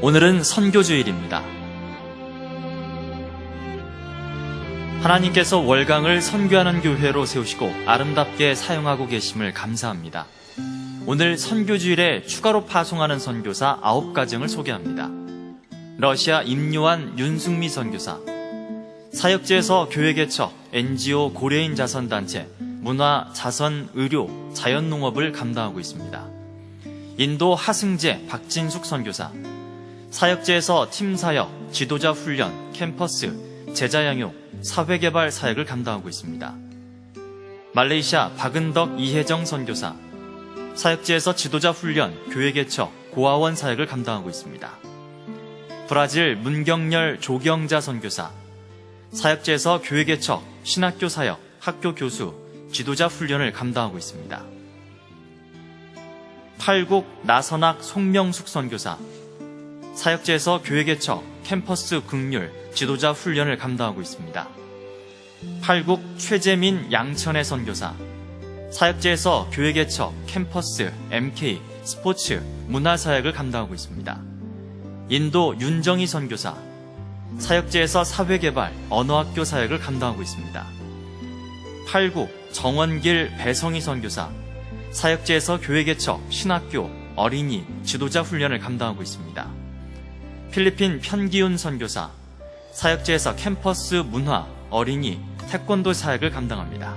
오늘은 선교주일입니다. 하나님께서 월강을 선교하는 교회로 세우시고 아름답게 사용하고 계심을 감사합니다. 오늘 선교주일에 추가로 파송하는 선교사 9가정을 소개합니다. 러시아 임요한 윤승미 선교사, 사역지에서 교회 개척, NGO 고려인 자선단체, 문화, 자선, 의료, 자연농업을 감당하고 있습니다. 인도 하승재 박진숙 선교사, 사역지에서 팀 사역, 지도자 훈련, 캠퍼스, 제자 양육, 사회개발 사역을 감당하고 있습니다. 말레이시아 박은덕 이혜정 선교사, 사역지에서 지도자 훈련, 교회 개척, 고아원 사역을 감당하고 있습니다. 브라질 문경열 조경자 선교사, 사역지에서 교회 개척, 신학교 사역, 학교 교수, 지도자 훈련을 감당하고 있습니다. 팔국 나선학 송명숙 선교사, 사역지에서 교회 개척, 캠퍼스 극률, 지도자 훈련을 감당하고 있습니다. 팔국 최재민 양천의 선교사, 사역지에서 교회 개척, 캠퍼스, MK, 스포츠, 문화 사역을 감당하고 있습니다. 인도 윤정희 선교사, 사역지에서 사회개발, 언어학교 사역을 감당하고 있습니다. 팔국 정원길 배성희 선교사, 사역지에서 교회 개척, 신학교, 어린이, 지도자 훈련을 감당하고 있습니다. 필리핀 편기훈 선교사, 사역지에서 캠퍼스 문화, 어린이, 태권도 사역을 감당합니다.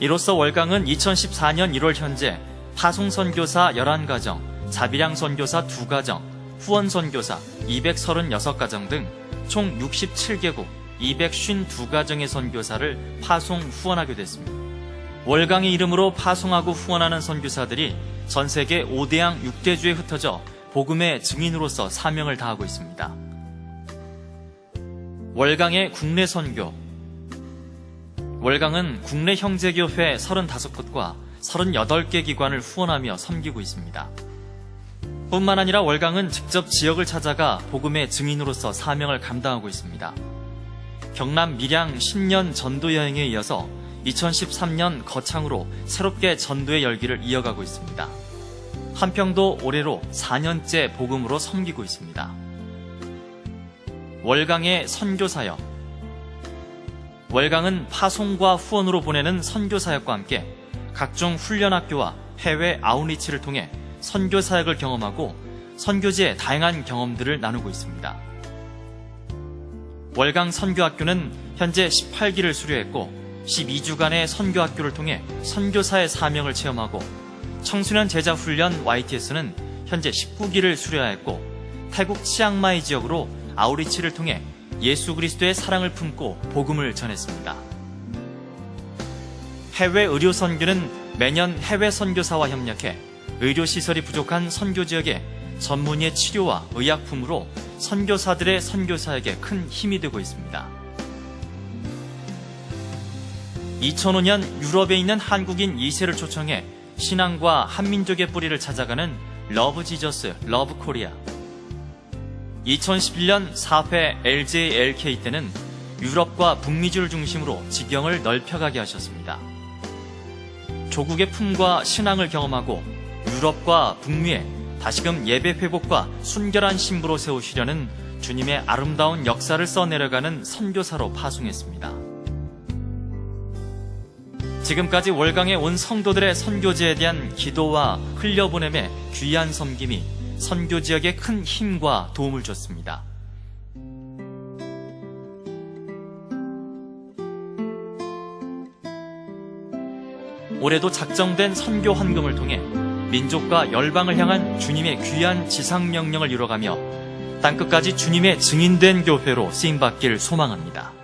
이로써 월강은 2014년 1월 현재 파송 선교사 11가정, 자비량 선교사 2가정, 후원 선교사 236가정 등 총 67개국 252가정의 선교사를 파송 후원하게 됐습니다. 월강의 이름으로 파송하고 후원하는 선교사들이 전 세계 5대양 6대주에 흩어져 복음의 증인으로서 사명을 다하고 있습니다. 월강의 국내 선교 월강은 국내 형제교회 35곳과 38개 기관을 후원하며 섬기고 있습니다. 뿐만 아니라 월강은 직접 지역을 찾아가 복음의 증인으로서 사명을 감당하고 있습니다. 경남 밀양 신년 전도 여행에 이어서 2013년 거창으로 새롭게 전도의 열기를 이어가고 있습니다. 한평도 올해로 4년째 복음으로 섬기고 있습니다. 월강의 선교사역 월강은 파송과 후원으로 보내는 선교사역과 함께 각종 훈련학교와 해외 아웃리치를 통해 선교사역을 경험하고 선교지의 다양한 경험들을 나누고 있습니다. 월강 선교학교는 현재 18기를 수료했고 12주간의 선교학교를 통해 선교사의 사명을 체험하고 청소년 제자 훈련 YTS는 현재 19기를 수료하였고 태국 치앙마이 지역으로 아우리치를 통해 예수 그리스도의 사랑을 품고 복음을 전했습니다. 해외 의료 선교는 매년 해외 선교사와 협력해 의료 시설이 부족한 선교 지역에 전문의의 치료와 의약품으로 선교사들의 선교사에게 큰 힘이 되고 있습니다. 2005년 유럽에 있는 한국인 2세를 초청해 신앙과 한민족의 뿌리를 찾아가는 러브 지저스, 러브 코리아. 2011년 4회 LJLK 때는 유럽과 북미주를 중심으로 지경을 넓혀가게 하셨습니다. 조국의 품과 신앙을 경험하고 유럽과 북미에 다시금 예배 회복과 순결한 신부로 세우시려는 주님의 아름다운 역사를 써내려가는 선교사로 파송했습니다. 지금까지 월강에 온 성도들의 선교지에 대한 기도와 흘려보냄의 귀한 섬김이 선교 지역에 큰 힘과 도움을 줬습니다. 올해도 작정된 선교 헌금을 통해 민족과 열방을 향한 주님의 귀한 지상 명령을 이뤄가며 땅끝까지 주님의 증인된 교회로 쓰임 받길 소망합니다.